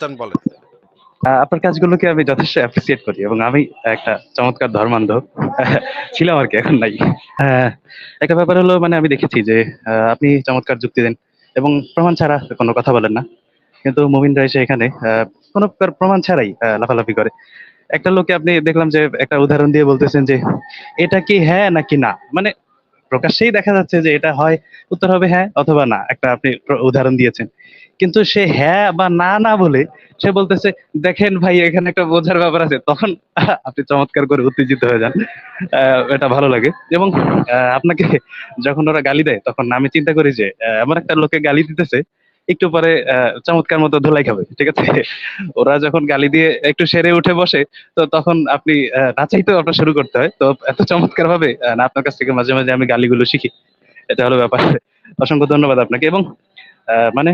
সুলতান আহ, আপনার কাজগুলোকে আমি যথেষ্ট অ্যাপ্রিসিয়েট করি এবং আমি একটা চমৎকার ধর্মান্ধ ছিলাম আর কি এখন নাই। একটা ব্যাপার হলো মানে আমি দেখেছি যে আপনি চমৎকার যুক্তি দেন এবং প্রমাণ ছাড়া কোনো কথা বলেন না। কিন্তু মুমিনরা এসে এখানে কোনো প্রমাণ ছাড়াই লাফালাফি করে। একটা লোকে আপনি দেখলাম যে একটা উদাহরণ দিয়ে বলতেছেন যে এটা কি হ্যাঁ নাকি না? মানে প্রকাশ্যেই দেখা যাচ্ছে যে এটা হয় উত্তর হবে হ্যাঁ অথবা না একটা আপনি উদাহরণ দিয়েছেন। কিন্তু সে হ্যাঁ বা না না বলে সে বলতেছে দেখেন ভাই এখানে একটা বোঝার ব্যাপার আছে। তখন আপনি চমৎকার করে উত্তেজিত হয়ে যান। এটা ভালো লাগে। এবং আপনাকে যখন ওরা গালি দেয় তখন আমি চিন্তা করি যে এমন একটা লোকে গালি দিতেছে একটু পরে চমৎকার মতো ধুলাই খাবে ঠিক আছে? ওরা যখন গালি দিয়ে একটু সেরে উঠে বসে তো তখন আপনি আহ, না চাইতেও আপনার শুরু করতে হয়। তো এত চমৎকার ভাবে আপনার কাছ থেকে মাঝে মাঝে আমি গালিগুলো শিখি। এটা হলো ব্যাপার। অসংখ্য ধন্যবাদ আপনাকে। এবং মানে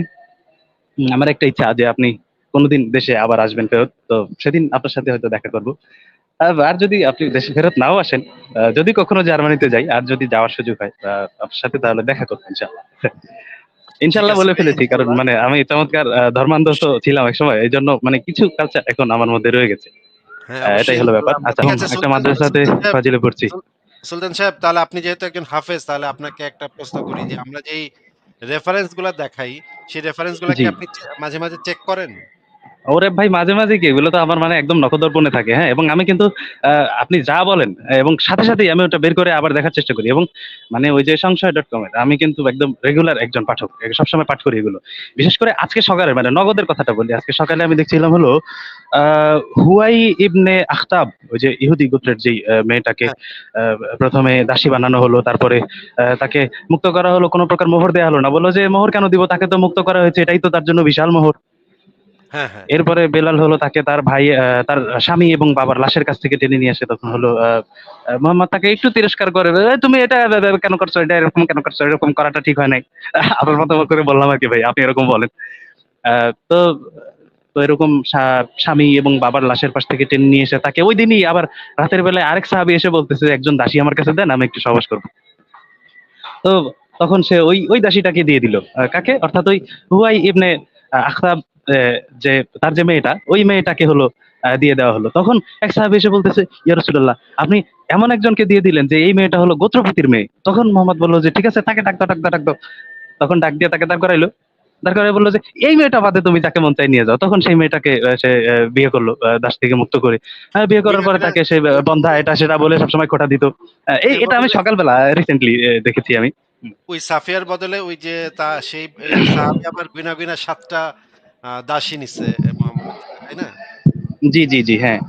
আমার একটা ইচ্ছা যে আপনি কোনোদিন দেশে আবার আসবেন ফেরত। তো সেদিন আপনার সাথে হয়তো দেখা করব। আর- যদি আপনি দেশে ফেরত নাও আসেন যদি কখনো জার্মানিতে যাই আর যদি যাওয়ার সুযোগ হয় আপনার সাথে তাহলে দেখা করব ইনশাল্লাহ ইনশাল্লাহ বলে ফেলেছি কারণ মানে আমি চমৎকার ধর্মান্ধ ছিলাম এক সময় এই জন্য মানে কিছু কালচার এখন আমার মধ্যে রয়ে গেছে। হ্যাঁ এটাই হলো ব্যাপার। আচ্ছা একটা মাদ্রাসাতে ফাজিলে পড়ছি। সুলতান সাহেব তাহলে আপনি যেহেতু একজন হাফেজ তাহলে আপনাকে একটা প্রশ্ন করি যে আমরা যেই রেফারেন্সগুলা দেখাই সেই রেফারেন্সগুলা কি আপনি মাঝে মাঝে চেক করেন? ওরে ভাই মাঝে মাঝে কি এগুলো তো আমার মানে একদম নখদর্পণে থাকে হ্যাঁ? এবং আমি কিন্তু আপনি যা বলেন এবং সাথে সাথেই আমি ওটা বের করে আবার দেখার চেষ্টা করি এবং মানে ওই যে সংশয় ডট কম আমি কিন্তু একদম রেগুলার একজন পাঠক সবসময় পাঠ করি এগুলো। বিশেষ করে আজকে সকালে মানে নগদের কথাটা বলি আজকে সকালে আমি দেখছিলাম হলো আহ, হুয়াই ইবনে আখতাব ওই যে ইহুদি গোত্রের যেই মেয়েটাকে আহ, প্রথমে দাসী বানানো হলো তারপরে আহ, তাকে মুক্ত করা হলো কোনো প্রকার মোহর দেওয়া হলো না বলল যে মোহর কেন দিব? তাকে তো মুক্ত করা হয়েছে এটাই তো তার জন্য বিশাল মোহর। হ্যাঁ হ্যাঁ এরপরে বেলাল হলো তাকে তার ভাই তার স্বামী এবং বাবার লাশের কাছ থেকে টেনে নিয়ে আসে, তখন হলো মোহাম্মদ তাকে একটু তিরস্কার করে তুমি এটা কেন করছ? এটা এরকম কেন করছ? এরকম করাটা ঠিক হয় নাই। আপনার মতো করে বললাম আর কি ভাই, আপনি এরকম বলেন। তো তো এরকম স্বা- স্বামী এবং বাবার লাশের পাশ থেকে টেনে নিয়ে এসে তাকে ওই দিনই আবার রাতের বেলায় আরেক সাহাবি এসে বলতেছে, একজন দাসী আমার কাছে দেন, আমি একটু সহবাস করব। তো তখন সে ওই ওই দাসীটাকে দিয়ে দিল। কাকে? অর্থাৎ ওই হুয়াই ইবনে আখতাব যে তার যে মেয়েটা, ওই মেয়েটাকে হলো দিয়ে দেওয়া হলো। তখন এক সাহাবি এসে বলতেছে, ইয়া রাসূলুল্লাহ, আপনি এমন একজনকে দিয়ে দিলেন যে, এই মেয়েটা হলো গোত্রপতির মেয়ে। তখন মোহাম্মদ বলল যে, ঠিক আছে, তাকে ডাক দাও, ডাক তখন ডাক দিয়ে তাকে দাঁড় করাইলো। দাঁড় করাই বলল যে, এই মেয়েটা বাদে তুমি যাকে মন চাই নিয়ে যাও। তখন সেই মেয়েটাকে সে বিয়ে করল দাস থেকে মুক্ত করে। হ্যাঁ বিয়ে করার পরে তাকে সে বন্ধা, এটা সেটা বলে সবসময় খোটা দিত। এই, এটা আমি সকালবেলা রিসেন্টলি দেখেছি আমি। ওই সাফিয়ার বদলে ওই যে, তা, সেই আবার গুনা গুনা সাতটা দাসী নিছে তাই না? জি জি জি হ্যাঁ।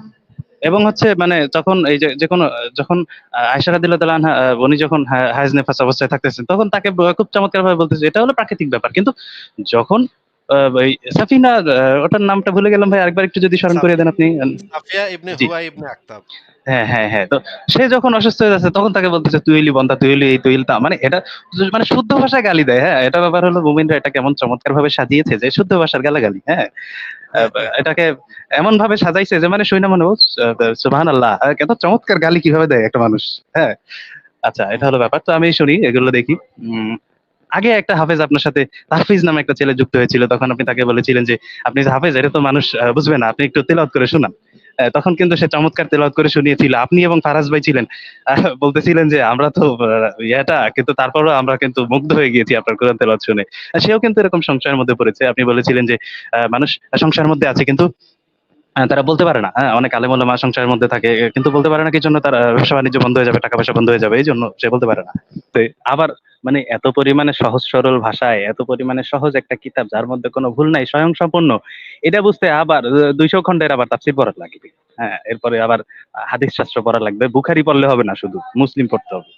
এবং হচ্ছে মানে তখন এই যে কোনো যখন আয়সা রাদিল উনি যখন হাইজ নেফাস অবস্থায় থাকতেছেন, তখন তাকে খুব চমৎকার ভাবে বলতেছে, এটা হলো প্রাকৃতিক ব্যাপার। কিন্তু যখন সাফিনা ওটার নামটা ভুলে গেলাম ভাই আরেকবার একটু যদি স্মরণ করিয়ে দেন আপনি। সাফিয়া ইবনে হুয়া ইবনে আক্তাব হ্যাঁ হ্যাঁ হ্যাঁ তো সে যখন অসুস্থ হয়ে যাচ্ছে তখন তাকে বলতেছে তুই এলি বন্ধা তুই এলি এই তুই তা। মানে এটা মানে শুদ্ধ ভাষায় গালি দেয় হ্যাঁ এটা ব্যাপার হলো মুমিনরা এটা কেমন চমৎকার ভাবে সাজিয়েছে যে শুদ্ধ ভাষার গালাগালি হ্যাঁ। আহ, এটাকে এমন ভাবে সাজাইছে যে মানে শুনে মনে সুবাহান আল্লাহ এত চমৎকার গালি কীভাবে দেয় একটা মানুষ হ্যাঁ। আচ্ছা এটা হলো ব্যাপার তো আমি শুনি এগুলো দেখি। উম, আগে একটা হাফেজ আপনার সাথে তাহফিজ নামে একটা ছেলে যুক্ত হয়েছিল, তখন আপনি তাকে বলেছিলেন যে, আপনি হাফেজ, এটা তো মানুষ বুঝবে না, আপনি একটু তেলাওয়াত করে শোনান। তখন কিন্তু সে চমৎকার তেলাওয়াত করে শুনিয়েছিল। আপনি এবং ফারাজ ভাই ছিলেন বলতেছিলেন যে, আমরা তো ইয়েটা, কিন্তু তারপরও আমরা কিন্তু মুগ্ধ হয়ে গিয়েছি আপনার কোরআন তেলাওয়াত শুনে। সেও কিন্তু এরকম সংশয়ের মধ্যে পড়েছে। আপনি বলেছিলেন যে মানুষ সংশয়ের মধ্যে আছে, কিন্তু তারা বলতে পারে না। হ্যাঁ অনেক আলেম মা সংসারের মধ্যে থাকে কিন্তু বলতে পারে না কি জন্য তার ব্যবসা বাণিজ্য বন্ধ হয়ে যাবে টাকা পয়সা বন্ধ হয়ে যাবে এই জন্য সে বলতে পারে না। তো আবার মানে এত পরিমাণে সহজ সরল ভাষায় এত পরিমাণে সহজ একটা কিতাব যার মধ্যে কোনো ভুল নাই স্বয়ং সম্পূর্ণ এটা বুঝতে আবার দুইশো খন্ডের আবার তাফসির পড়া লাগবে। হ্যাঁ এরপরে আবার হাদিস শাস্ত্র পড়া লাগবে। বুখারি পড়লে হবে না শুধু মুসলিম পড়তে হবে।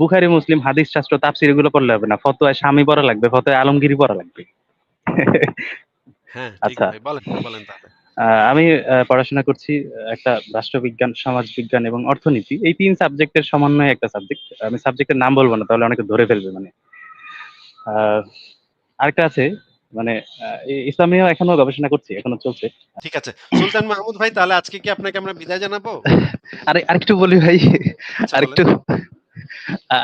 বুখারি মুসলিম হাদিস শাস্ত্র তাফসির এগুলো পড়লে হবে না। ফতোয় স্বামী পড়া লাগবে ফতোয় আলমগিরি পড়া লাগবে। হ্যাঁ আচ্ছা। বলেন বলেন তাহলে। আমি পড়াশোনা করছি একটা রাষ্ট্রবিজ্ঞান সমাজবিজ্ঞান এবং অর্থনীতি। এই তিন সাবজেক্টের সমন্বয়ে একটা সাবজেক্ট। আমি সাবজেক্টের নাম বলব না তাহলে অনেকে ধরে ফেলবে মানে। আরেকটা আছে মানে ইসলামীয় এখনও গবেষণা করছি এখনও চলছে। ঠিক আছে। সুলতান মাহমুদ ভাই তাহলে আজকে কি আপনাকে আমরা বিদায় জানাব? আরে আরেকটু বলি ভাই আচ্ছা, আরেকটু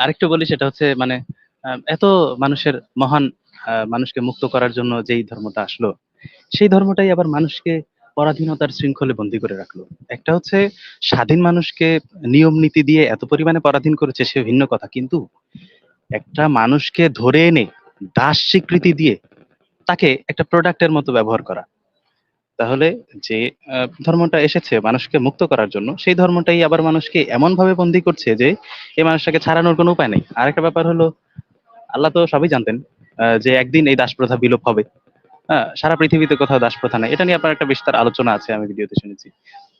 আরেকটু বলি সেটা হচ্ছে মানে এত মানুষের মহান মানুষকে মুক্ত করার জন্য যেই ধর্মটা আসলো সেই ধর্মটাই আবার মানুষকে পরাধীনতার শৃঙ্খলে বন্দী করে রাখল। একটা হচ্ছে স্বাধীন মানুষকে নিয়ম নীতি দিয়ে এত পরিমাণে পরাধীন করেছে সে ভিন্ন কথা, কিন্তু একটা মানুষকে ধরে এনে দাস স্বীকৃতি দিয়ে তাকে একটা প্রোডাক্টের মতো ব্যবহার করা। তাহলে যে ধর্মটা এসেছে মানুষকে মুক্ত করার জন্য, সেই ধর্মটাই আবার মানুষকে এমন ভাবে বন্দী করছে যে এই মানুষটাকে ছাড়ানোর কোনো উপায় নেই। আরেকটা ব্যাপার হলো, আল্লাহ তো সবই জানতেন যে একদিন এই দাস প্রথা বিলোপ হবে। সারা পৃথিবীতে কোথাও দাস প্রথা নাই। এটা নিয়ে আপনার একটা বিস্তার আলোচনা আছে, আমি ভিডিওতে শুনেছি।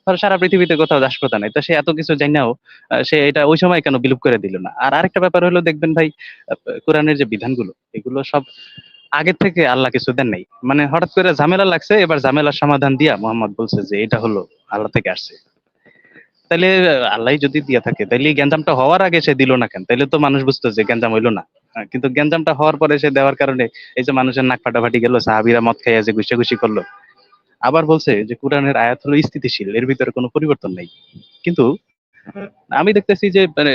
ধরো সারা পৃথিবীতে কোথাও দাস প্রথা নাই। তো সে এত কিছু জানাও সে এটা ওই সময় কেন বিলুপ করে দিল না? আর আরেকটা ব্যাপার হলো, দেখবেন ভাই কোরআনের যে বিধানগুলো, এগুলো সব আগে থেকে আল্লাহ কিছু দেন নাই। মানে হঠাৎ করে ঝামেলা লাগছে, এবার ঝামেলার সমাধান দিয়া মোহাম্মদ বলছে যে, এটা হলো আল্লাহ থেকে আসছে। তাইলে আল্লাহ যদি দিয়া থাকে এই গ্যাঞ্জামটা হওয়ার আগে সে দিল না কেন? তাহলে তো মানুষ বুঝতো যে গ্যাঞ্জাম হইল না। হ্যাঁ, কিন্তু গ্যাঞ্জামটা হওয়ার পরে সে দেওয়ার কারণে এই যে মানুষের নাক ফাটাফাটি গেল সাহাবিরা মদ খাইয়া যে গুছিয়ে করল। আবার বলছে যে কোরআনের আয়াত হলো স্থিতিশীল এর ভিতরে কোনো পরিবর্তন নাই। কিন্তু আমি দেখতেছি যে মানে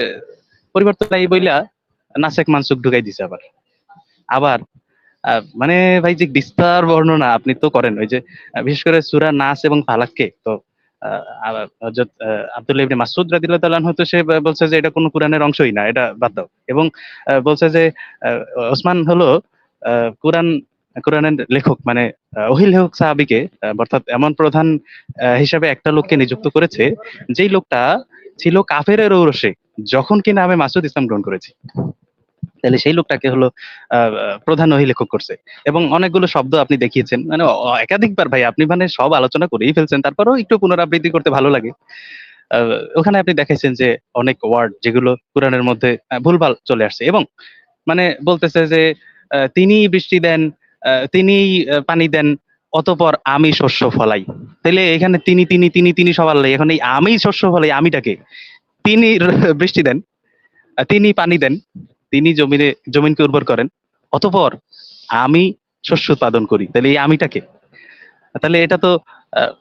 পরিবর্তন নাই বইলা নাসেক মানসুক ঢুকাই দিছে আবার। আবার মানে ভাই যে বিস্তার বর্ণনা আপনি তো করেন ওই যে বিশেষ করে সুরা নাস এবং ফালাককে তো হযরত, আব্দুল্লাহ ইবনে মাসউদ রাদিয়াল্লাহু তাআলা হয়তো সে বলছে যে এটা কোনো কোরআনের অংশই না এটা বাদ দাও। এবং বলছে যে ওসমান হলো কোরআন কোরআনের লেখক মানে ওহী লেখক সাহাবীকে অর্থাৎ এমন প্রধান হিসাবে একটা লোককে নিযুক্ত করেছে যেই লোকটা ছিল কাফেরের ঔরসে যখন কিনা আমি মাসুদ ইসলাম গ্রহণ করেছি। তাহলে সেই লোকটাকে হলো প্রধান ওহী লেখক করছে। এবং অনেকগুলো শব্দ আপনি দেখিয়েছেন। মানে একাধিকবার ভাই, আপনি মানে সব আলোচনা করেই ফেলছেন, তারপরেও একটু পুনরাবৃত্তি করতে ভালো লাগে। ওখানে আপনি দেখাইছেন যে অনেক ওয়ার্ড যেগুলো কোরআনের মধ্যে ভুলভাল চলে আসছে। এবং মানে বলতেছে যে তিনি বৃষ্টি দেন তিনি পানি দেন, অতপর আমি শস্য ফলাই। তাহলে এখানে তিনি তিনি তিনি তিনি সবার লাই। এখন এই আমি শস্য ফলাই, আমিটাকে? তিনি বৃষ্টি দেন তিনি পানি দেন তিনি জমিনে, জমিনকে উর্বর করেন। অতপর আমি শস্য উৎপাদন করি। তাহলে এই আমিটাকে? তাহলে এটা তো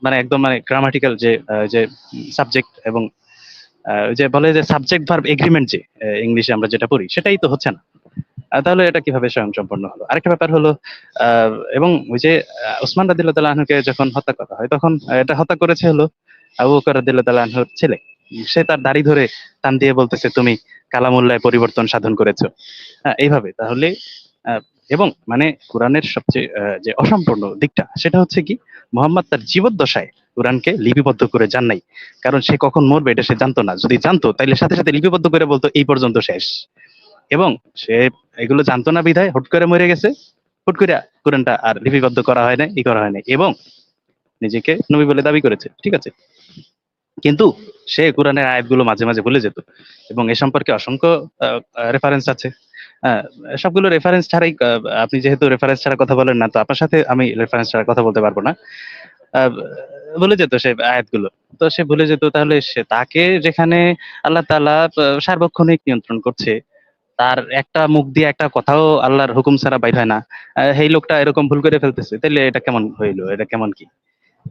মানে একদম মানে গ্রামাটিক্যাল যে যে সাবজেক্ট এবং যে বলে যে সাবজেক্ট ভার্ব এগ্রিমেন্ট যে ইংলিশে আমরা যেটা পড়ি, সেটাই তো হচ্ছে না। তাহলে এটা কীভাবে স্বয়ং সম্পন্ন হলো? আরেকটা ব্যাপার হলো এবং ওই যে ওসমান রাদিল্লাহ তাআলা আনহুকে যখন হত্যা করা হয়, তখন এটা হত্যা করেছে হলো আবু বকর রাদিল্লাহ তাআলা ছেলে। সে তার দাড়ি ধরে টান দিয়ে বলতেছে, তুমি কালামুল্লায় পরিবর্তন সাধন করেছ। এইভাবে তাহলে এবং মানে কোরআনের সবচেয়ে যে অসম্পূর্ণ দিকটা, সেটা হচ্ছে কি, মোহাম্মদ তার জীবদ্দশায় কোরআনকে লিপিবদ্ধ করে যান নাই। কারণ সে কখন মরবে এটা সে জানতো না। যদি জানতো তাহলে সাথে সাথে লিপিবদ্ধ করে বলতো, এই পর্যন্ত শেষ। এবং সে এগুলো জানতো না বিধায় হুট করে মরে গেছে। হুট করে কোরআনটা আর লিপিবদ্ধ করা হয় না ই করা হয় না এবং নিজেকে নবী বলে দাবি করেছে, ঠিক আছে? কিন্তু সে কোরআনের আয়াতগুলো মাঝে মাঝে ভুলে যেত। এবং এ সম্পর্কে অসংখ্য রেফারেন্স আছে। সবগুলো রেফারেন্স ছাড়াই আপনি যেহেতু রেফারেন্স ছাড়া কথা বলেন না, তো আপনার সাথে আমি রেফারেন্স ছাড়া কথা বলতে পারব না। ভুলে যেত সে আয়াতগুলো। তো সে ভুলে যেত, তাহলে সে তাকে যেখানে আল্লাহ তালা সার্বক্ষণিক নিয়ন্ত্রণ করছে, তার একটা মুখ দিয়ে একটা কথাও আল্লাহর হুকুম ছাড়া বাইর হয় না। এই লোকটা এরকম ভুল করে ফেলতেছে তাহলে এটা কেমন হইল, এটা কেমন কি?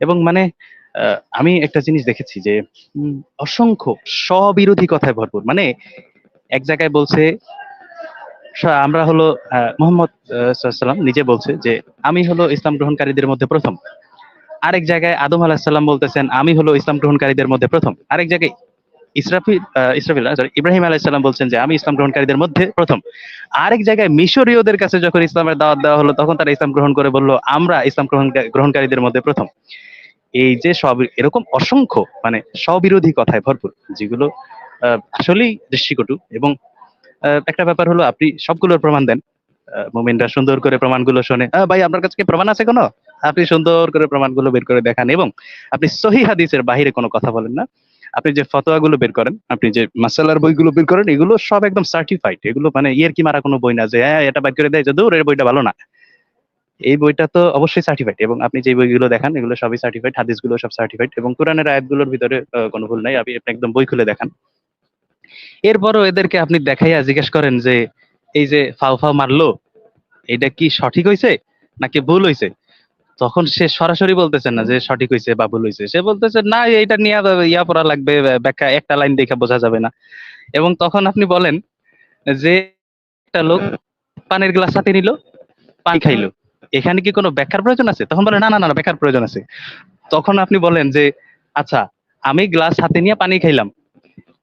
এবং মানে আমি একটা জিনিস দেখেছি যে অসংখ্য স্ববিরোধী কথায় ভরপুর। মানে এক জায়গায় বলছে আমরা হলো মোহাম্মদ সাল্লাম নিজে বলছে যে, আমি হলো ইসলাম গ্রহণকারীদের মধ্যে প্রথম। আরেক জায়গায় আদম আলাহিসাল্লাম বলতেছেন, আমি হলো ইসলাম গ্রহণকারীদের মধ্যে প্রথম। আরেক জায়গায় ইসরাফিল ইসরাফিল সরি ইব্রাহিম আলাইসাল্লাম বলছেন যে, আমি ইসলাম গ্রহণকারীদের মধ্যে প্রথম। আরেক জায়গায় মিশরীয়দের কাছে যখন ইসলামের দাওয়াত দেওয়া হলো, তখন তারা ইসলাম গ্রহণ করে বলল, আমরা ইসলাম গ্রহণ, গ্রহণকারীদের মধ্যে প্রথম। এই যে সব এরকম অসংখ্য মানে স্ববিরোধী কথায় ভরপুর, যেগুলো আসলেই দৃষ্টিকটু এবং একটা ব্যাপার হলো আপনি সবগুলোর প্রমাণ দেন। মুমিনরা সুন্দর করে প্রমাণগুলো শোনে। ভাই, আপনার কাছে প্রমাণ আছে কোনো? আপনি সুন্দর করে প্রমাণগুলো বের করে দেখান এবং আপনি সহি হাদিসের বাইরে কোনো কথা বলেন না। আপনি যে ফতোয়াগুলো বের করেন, আপনি যে মাসালার বইগুলো বের করেন, এগুলো সব একদম সার্টিফাইড এগুলো মানে ইয়ের কি মারা কোনো বই না যে হ্যাঁ এটা বের করে দেয় যে দূর এর বইটা ভালো না। এই বইটা তো অবশ্যই সার্টিফাইড এবং আপনি যে বইগুলো দেখান, এগুলো সবই সার্টিফাইড হাদিসগুলো সব সার্টিফাইড এবং কোরআনের আয়াতগুলোর ভিতরে কোনো ভুল নাই। আপনি একদম বই খুলে দেখান। এরপরও এদেরকে আপনি দেখাইয়া জিজ্ঞেস করেন যে, এই যে ফাও ফাও মারলো, এটা কি সঠিক হয়েছে নাকি ভুল হয়েছে তখন সে সরাসরি বলতেছে না যে সঠিক হয়েছে বা ভুল হয়েছে সে বলতেছে, না, এইটা নিয়ে ইয়া পড়া লাগবে ব্যাখ্যা, একটা লাইন দেখে বোঝা যাবে না। এবং তখন আপনি বলেন যে, একটা লোক পানির গ্লাস হাতে নিল, পানি খাইলো। এখানে কি কোনো ব্যাখ্যার প্রয়োজন আছে? তখন বলে, না না না ব্যাখ্যার প্রয়োজন আছে। তখন আপনি বলেন যে আচ্ছা আমি গ্লাস হাতে নিয়ে পানি খাইলাম।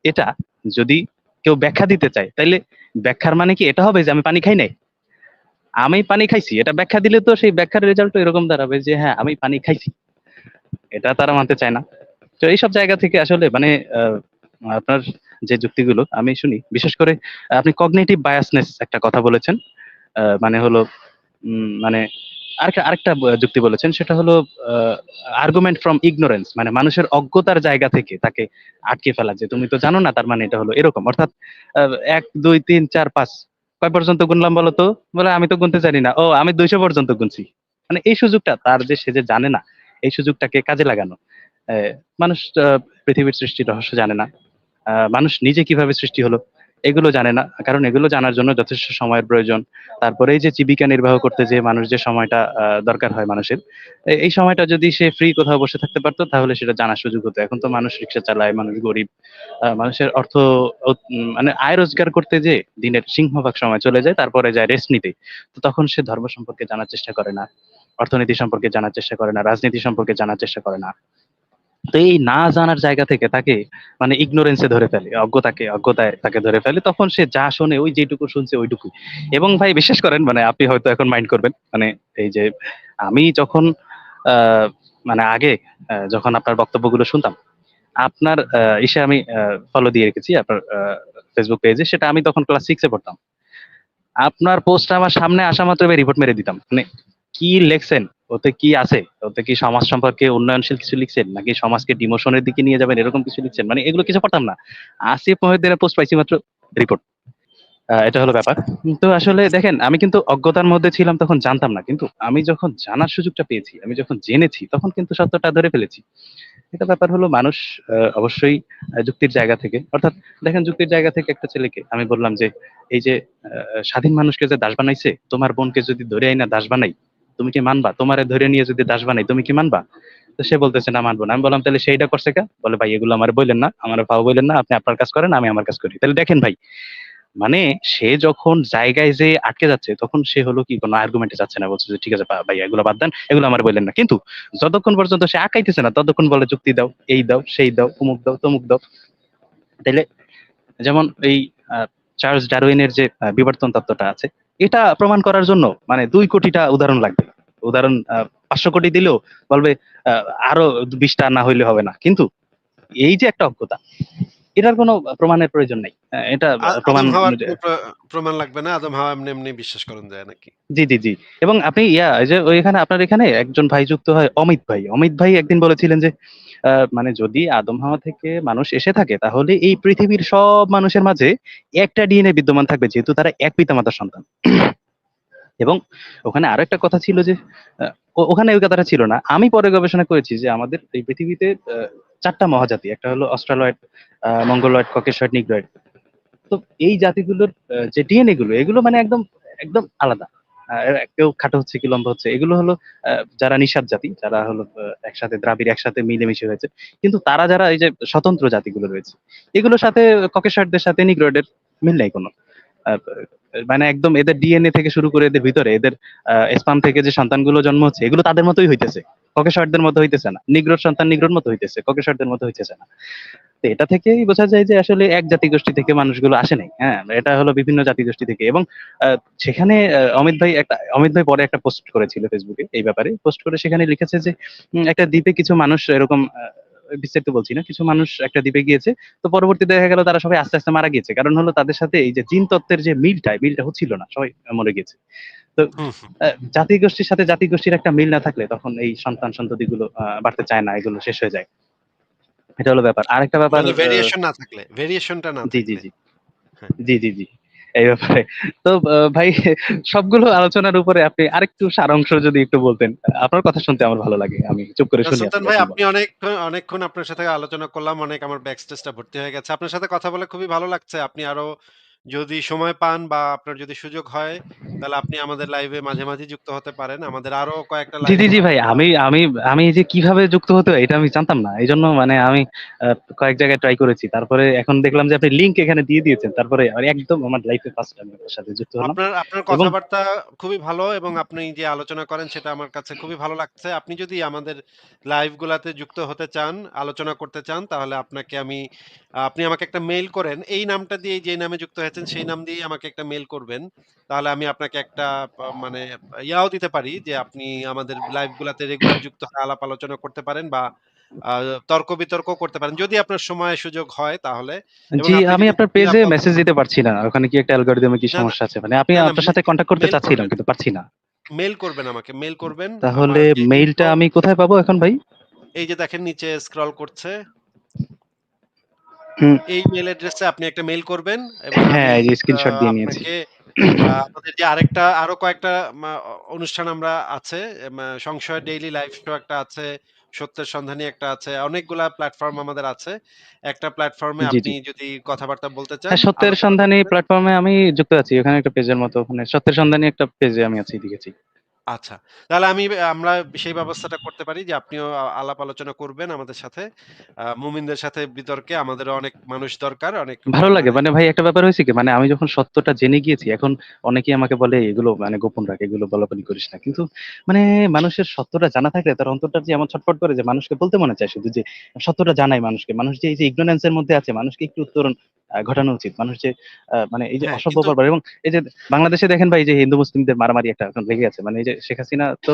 এটা যদি কেউ ব্যাখ্যা দিতে চায়, তাইলে ব্যাখ্যার মানে কি এটা হবে যে আমি পানি খাই নাই? আমি পানি খাইছি। এটা ব্যাখ্যা দিলে তো সেই ব্যাখ্যার রেজাল্ট এরকম দাঁড়াবে যে হ্যাঁ আমি পানি খাইছি। এটা তারা মানতে চায় না। তো এইসব জায়গা থেকে আসলে মানে আপনার যে যুক্তিগুলো, আমি শুনি। বিশেষ করে আপনি কগনেটিভ বায়াসনেস একটা কথা বলেছেন। মানে হলো মানে আরেকটা আরেকটা যুক্তি বলেছেন, সেটা হলো আর্গুমেন্ট ফ্রম ইগনোরেন্স মানে মানুষের অজ্ঞতার জায়গা থেকে তাকে আটকে ফেলা, যে তুমি তো জানো না, তার মানে এটা হলো এরকম। অর্থাৎ এক, দুই, তিন, চার, পাঁচ, কয় পর্যন্ত গুনলাম বলো তো? বলে, আমি তো গুনতে জানি না। ও, আমি দুইশো পর্যন্ত গুনছি। মানে এই সুযোগটা তার যে, সে যে জানে না, এই সুযোগটাকে কাজে লাগানো। মানুষ পৃথিবীর সৃষ্টির রহস্য জানে না। মানুষ নিজে কীভাবে সৃষ্টি হলো? এগুলো জানে না। কারণ এগুলো জানার জন্য যথেষ্ট সময়ের প্রয়োজন। তারপরে এই যে জীবিকা নির্বাহ করতে যে মানুষ যে সময়টা দরকার হয় মানুষের এই সময়টা যদি সে ফ্রি কোথাও বসে থাকতে পারতো, তাহলে সেটা জানার সুযোগ হতো। এখন তো মানুষ রিক্সা চালায়, মানুষ গরিব মানুষের অর্থ মানে আয় রোজগার করতে যে দিনের সিংহভাগ সময় চলে যায়, তারপরে যায় রেস্ট নিতে। তো তখন সে ধর্ম সম্পর্কে জানার চেষ্টা করে না, অর্থনীতি সম্পর্কে জানার চেষ্টা করে না, রাজনীতি সম্পর্কে জানার চেষ্টা করে না। তো এই না জানার জায়গা থেকে তাকে মানে ইগনোরেন্সে ধরে ফেলে, অজ্ঞতাকে, অজ্ঞতায় তাকে ধরে ফেলে। তখন সে যা শোনে ওই যেটুকু শুনছে ওইটুকুই। এবং ভাই, বিশ্বাস করেন মানে আপনি হয়তো এখন মাইন্ড করবেন মানে এই যে আমি যখন মানে আগে যখন আপনার বক্তব্যগুলো শুনতাম, আপনার ইসে আমি ফলো দিয়ে রেখেছি আপনার ফেসবুক পেজে সেটা আমি তখন ক্লাস সিক্সে পড়তাম। আপনার পোস্ট আমার সামনে আসা মাত্র রিপোর্ট মেরে দিতাম। মানে কি লেখছেন? ওতে কি আছে? ওতে কি সমাজ সম্পর্কে উন্নয়নশীল কিছু লিখছেন? নাকি সমাজকে ডিমোশনের দিকে নিয়ে যাবেন? এরকম কিছু লিখছেন? মানে এগুলো কিছু পড়তাম না। আসিফ মহিউদ্দিনের পোস্ট পাইছি মাত্র রিপোর্ট এটা হলো ব্যাপার। তো আসলে দেখেন, আমি কিন্তু অজ্ঞতার মধ্যে ছিলাম, তখন জানতাম না। কিন্তু আমি যখন জানার সুযোগটা পেয়েছি, আমি যখন জেনেছি, তখন কিন্তু সত্যটা ধরে ফেলেছি। এটা ব্যাপার হলো মানুষ অবশ্যই যুক্তির জায়গা থেকে। অর্থাৎ দেখেন, যুক্তির জায়গা থেকে একটা ছেলেকে আমি বললাম যে, এই যে স্বাধীন মানুষকে যে দাস বানাইছে, তোমার বোনকে যদি ধরে আইনা দাস বানাই তুমি কি মানবা? তোমারে ধরে নিয়ে যদি দাস বানাই, তুমি কি মানবা? তো সে বলতেছে, না, মানবো না। আমি বললাম, তাহলে সেইটা করছে কে? বলে, ভাই, এগুলো আমার বললেন না, আমার ভাও বললেন না, আপনি আপনার কাজ করেন, আমি আমার কাজ করি। তাহলে দেখেন ভাই মানে সে যখন জায়গায় যে আটকে যাচ্ছে, তখন সে হলো কি, কোনো আর্গুমেন্টে যাচ্ছে না, বলছে যে, ঠিক আছে ভাই, এগুলো বাদ দেন, এগুলো আমার বললেন না। কিন্তু যতক্ষণ পর্যন্ত সে আঁকাইতেছে না, ততক্ষণ বলে, যুক্তি দাও, এই দাও, সেই দাও, অমুক দাও, তমুক দাও। তাইলে যেমন এই চার্লস ডারউইনের যে বিবর্তন তত্ত্বটা আছে এটা প্রমাণ করার জন্য মানে দুই কোটিটা উদাহরণ লাগবে। উদাহরণ পাঁচশো কোটি দিলেও বলবে আরও বিশটা না হইলে হবে না। কিন্তু এই যে একটা অজ্ঞতা এটার কোনো প্রমাণের প্রয়োজন নাই। এটা প্রমাণ প্রমাণ লাগবে না? আদম হাওয়া এমনি এমনি বিশ্বাস করেন যায় নাকি? জি জি জি। এবং আপনি ইয়া এই যে ওইখানে আপনার এখানে একজন ভাই যুক্ত হয় অমিত ভাই। অমিত ভাই একদিন বলেছিলেন যে মানে যদি আদম হাওয়া থেকে মানুষ এসে থাকে, তাহলে এই পৃথিবীর সব মানুষের মাঝে একটা ডিএনএ বিদ্যমান থাকবে, যেহেতু তারা এক পিতামাতার সন্তান। এবং ওখানে আরও একটা কথা ছিল যে ওখানে ওই কথাটা ছিল না। আমি পরে গবেষণা করেছি যে আমাদের এই পৃথিবীতে চারটা মহাজাতি, একটা হলো অস্ট্রালয়েড মঙ্গলয়েড, ককেশয়েড নিগ্রয়েড তো এই জাতিগুলোর যে ডিএনএ গুলো, এগুলো মানে একদম একদম আলাদা। কেউ খাটো হচ্ছে কি লম্বা হচ্ছে। এগুলো হলো যারা নিষাদ জাতি যারা হলো একসাথে দ্রাবিড় একসাথে মিলেমিশে হয়েছে। কিন্তু তারা যারা এই যে স্বতন্ত্র জাতিগুলো রয়েছে, এগুলোর সাথে ককেশারদের সাথে নিগ্রয়েডের মিল নেই কোনো। মানে একদম এদের ডিএনএ থেকে শুরু করে এদের ভিতরে, এদের স্পাম থেকে যে সন্তানগুলো জন্ম হচ্ছে, এগুলো তাদের মতোই হইতেছে। ককেশারদের মতো হইতেছে না। নিগ্রোর সন্তান নিগ্রোর মতো হইতেছে, ককেশারদের মতো হইতেছে না। তো এটা থেকেই বোঝা যায় যে আসলে এক জাতিগোষ্ঠী থেকে মানুষগুলো আসে নাই হ্যাঁ? এটা হলো বিভিন্ন জাতিগোষ্ঠী থেকে। এবং সেখানে অমিত ভাই একটা, অমিত ভাই পরে একটা পোস্ট করেছিল ফেসবুকে এই ব্যাপারে। পোস্ট করে সেখানে লিখেছে যে একটা দ্বীপে কিছু মানুষ এরকম বিস্তারিত বলছি না, কিছু মানুষ একটা দ্বীপে গিয়েছে। তো পরবর্তী দেখা গেল তারা সবাই আস্তে আস্তে মারা গিয়েছে। কারণ হলো তাদের সাথে এই যে জিন তত্ত্বের যে মিলটা মিলটা হচ্ছিল না, সবাই মরে গেছে হুম। আহ, জাতিগোষ্ঠীর সাথে জাতিগোষ্ঠীর একটা মিল না থাকলে তখন এই সন্তান সন্ততি গুলো বাড়তে চায় না এগুলো শেষ হয়ে যায়। এটা হলো ব্যাপার। আরেকটা ব্যাপার ভেরিয়েশন না থাকলে ভেরিয়েশনটা না জি জি জি। হ্যাঁ। জি জি জি। এই ব্যাপারে। তো ভাই সবগুলো আলোচনার উপরে আপনি আরেকটু সারাংশ যদি একটু বলতেন আপনার কথা শুনতে আমার ভালো লাগে আমি চুপ করে শুনি সুলতান ভাই আপনি অনেক অনেকক্ষণ আপনার সাথে আলোচনা করলাম অনেক আমার ব্যাক স্টেজটা ভর্তি হয়ে গেছে। আপনার সাথে কথা বলে খুবই ভালো লাগছে আপনি আরও যদি সময় পান বা আপনার যদি সুযোগ হয় তাহলে আপনি আমাদের লাইভে মাঝে, মাঝে যুক্ত হতে পারেন। আমাদের আরও কয়েকটা জি, জি, জি ভাই। আমি আমি আমি এই যে কীভাবে যুক্ত হতে হয় এটা আমি জানতাম না। এজন্য মানে আমি কয়েক জায়গায় ট্রাই করেছি। তারপরে এখন দেখলাম যে আপনি লিংক এখানে দিয়ে দিয়েছেন। তারপরে একদম আমার লাইফে ফার্স্ট আমি আপনার সাথে যুক্ত হলাম। আপনার আপনার কথাবার্তা খুবই ভালো এবং আপনি যে আলোচনা করেন সেটা আমার কাছে খুবই ভালো লাগছে। আপনি যদি আমাদের লাইভ গুলাতে যুক্ত হতে চান, আলোচনা করতে চান তাহলে আপনাকে আমি আপনি আমাকে একটা মেইল করেন। এই নামটা দিয়ে যেই নামে যুক্ত হয়েছেন সেই নাম দিয়েই আমাকে একটা মেইল করবেন। তাহলে আমি আপনাকে একটা মানে ইয়াও দিতে পারি যে আপনি আমাদের লাইভ গুলাতে রেগুলার যুক্ত হয়ে আলাপ আলোচনা করতে পারেন বা তর্ক-বিতর্ক করতে পারেন। যদি আপনার সময় সুযোগ হয় তাহলে জি, আমি আপনার পেজে মেসেজ দিতে পারছি না। ওখানে কি একটা অ্যালগরিদম কি সমস্যা আছে? মানে আপনি আপনার সাথে কনট্যাক্ট করতে চাচ্ছিলাম কিন্তু পারছি না। মেইল করবেন আমাকে। মেইল করবেন। তাহলে মেইলটা আমি কোথায় পাবো এখন ভাই? এই যে দেখেন নিচে স্ক্রল করছে। এই মেইল অ্যাড্রেসে আপনি একটা মেইল করবেন হ্যাঁ, এই যে স্ক্রিনশট দিয়ে নিয়েছি। আমাদের যে আরেকটা আরও কয়েকটা অনুষ্ঠান আমরা আছে সংশয় ডেইলি লাইভ শো একটা আছে, সত্যের সন্ধানী একটা আছে। অনেকগুলা প্ল্যাটফর্ম আমাদের আছে। একটা প্ল্যাটফর্মে আপনি যদি কথাবার্তা বলতে চান, হ্যাঁ, সত্যের সন্ধানী প্ল্যাটফর্মে আমি যুক্ত আছি। ওখানে একটা পেজের মতো ওখানে সত্যের সন্ধানী একটা পেজে আমি আছি দেখেছি। আচ্ছা। তাহলে আমি আমরা সেই ব্যবস্থাটা করতে পারি যে আপনিও আ আলাপ আলোচনা করবেন আমাদের সাথে। আ মুমিনদের সাথে বিতর্কে আমাদেরও অনেক মানুষ দরকার। অনেক ভালো লাগে। মানে মানে ভাই একটা ব্যাপার হয়েছে কি মানে আমি যখন সত্যটা জেনে গিয়েছি এখন অনেকেই আমাকে বলে এগুলো মানে গোপন রাখ, এগুলো বলাবলি করিস না। কিন্তু মানে মানুষের সত্যটা জানা থাকলে তার অন্তরটা যে এমন ছটফট করে যে মানুষকে বলতে মনে চায় শুধু যে সত্যটা জানাই মানুষকে। মানুষ যে এই যে ইগনোরেন্স এর মধ্যে আছে মানুষকে একটু উত্তরণ ঘটানো উচিত। মানুষ যে মানে এই যে হ্যাঁ, অসভ্য বর্বর এবং এই যে বাংলাদেশে দেখেন ভাই যে হিন্দু মুসলিমদের মারামারি একটা এখন লেগে আছে। মানে এই যে শেখ হাসিনা তো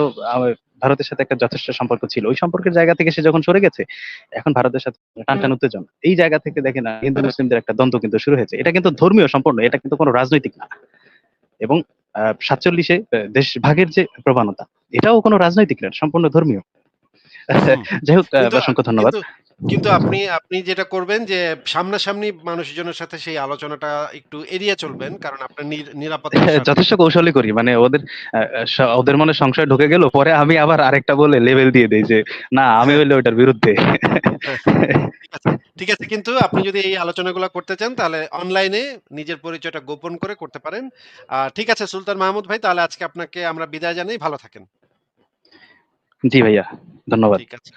ভারতের সাথে একটা যথেষ্ট সম্পর্ক ছিল। ওই সম্পর্কের জায়গা থেকে সে যখন সরে গেছে এখন ভারতের সাথে টান, টান উত্তেজনা। এই জায়গা থেকে দেখেন হিন্দু মুসলিমদের একটা দ্বন্দ্ব কিন্তু শুরু হয়েছে। এটা কিন্তু ধর্মীয় সম্পূর্ণ। এটা কিন্তু কোনো রাজনৈতিক না। এবং আ ৪৭ এ আ দেশ ভাগের যে প্রবণতা এটাও কোনো রাজনৈতিক না, সম্পূর্ণ ধর্মীয়। যাই হোক অসংখ্য ধন্যবাদ। কিন্তু আপনি আপনি যেটা করবেন যে সামনাসামনি মানুষজনের সাথে সেই আলোচনাটা একটু এড়িয়ে চলবেন। কারণ আপনার নির নিরাপত্তার হ্যাঁ, স্বার্থে। যথেষ্ট কৌশলী করি। মানে ওদের ওদের মনে সংশয় ঢুকে গেল। পরে আমি আবার আরেকটা বলে লেবেল দিয়ে দেই যে না আমি হ্যাঁ। হইলে ওটার বিরুদ্ধে। হ্যাঁ, ঠিক আছে। কিন্তু আপনি যদি এই আলোচনাগুলা করতে চান তাহলে অনলাইনে নিজের পরিচয়টা গোপন করে করতে পারেন। ঠিক আছে সুলতান মাহমুদ ভাই তাহলে আজকে আপনাকে আমরা বিদায় জানাই। ভালো থাকেন। জি ভাইয়া। ধন্যবাদ। ঠিক আছে।